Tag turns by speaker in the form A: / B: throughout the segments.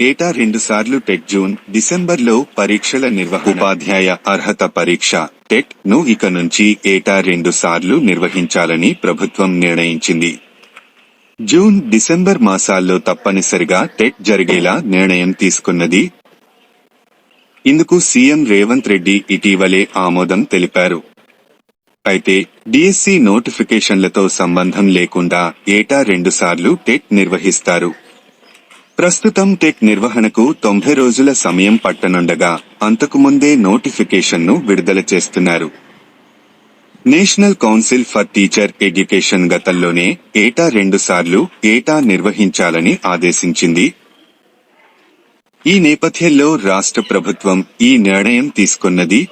A: ఏటా రెండుసార్లు TET June డిసెంబర్లో పరీక్షల నిర్వహణ. ఉపాధ్యాయ అర్హత పరీక్ష. టెట్ను ఇక నుంచి ఏటా రెండు సార్లు నిర్వహించాలని ప్రభుత్వం నిర్ణయించింది. జూన్ డిసెంబర్ మాసాల్లో తప్పనిసరిగా టెట్ జరిగేలా నిర్ణయం తీసుకున్నది. ఇందుకు సీఎం రేవంత్ రెడ్డి ఇటీవలే ఆమోదం తెలిపారు. అయితే డిఎస్సి నోటిఫికేషన్లతో సంబంధం లేకుండా ఏటా రెండుసార్లు టెట్ నిర్వహిస్తారు. ప్రస్తుతం టెక్ నిర్వహణకు తొంభై రోజుల సమయం పట్టనుండగా అంతకుముందే నోటిఫికేషన్ను విడుదల చేస్తున్నారు. National council for teacher education గతంలోనే ఏటా రెండుసార్లు ఏటా నిర్వహించాలని ఆదేశించింది. ఈ నేపథ్యంలో రాష్ట్ర ప్రభుత్వం ఈ నిర్ణయం తీసుకున్నది.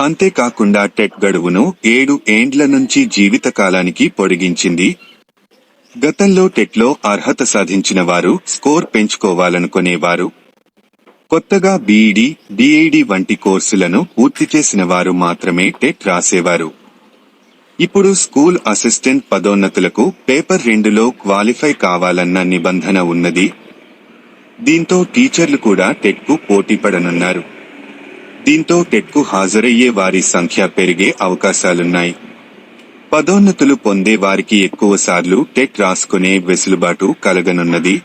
A: అంతేకాకుండా టెట్ గడువును ఏడు ఏండ్ల నుంచి జీవితకాలానికి పొడిగించింది. గతంలో టెట్లో అర్హత సాధించిన వారు స్కోర్ పెంచుకోవాలనుకునేవారు. కొత్తగా బీఈడి డిఐడి వంటి కోర్సులను పూర్తి చేసిన వారు మాత్రమే టెట్ రాసేవారు. ఇప్పుడు స్కూల్ అసిస్టెంట్ పదోన్నతులకు పేపర్ రెండులో క్వాలిఫై కావాలన్న నిబంధన ఉన్నది. దీంతో టీచర్లు కూడా టెట్కు పోటీ పడనున్నారు. దీంతో టెట్కు హాజరయ్యే వారి సంఖ్య పెరిగే అవకాశాలున్నాయి. పదోన్నతులు పొందే వారికి ఎక్కువ సార్లు టెట్ రాసుకునే వెసులుబాటు కలగనున్నది.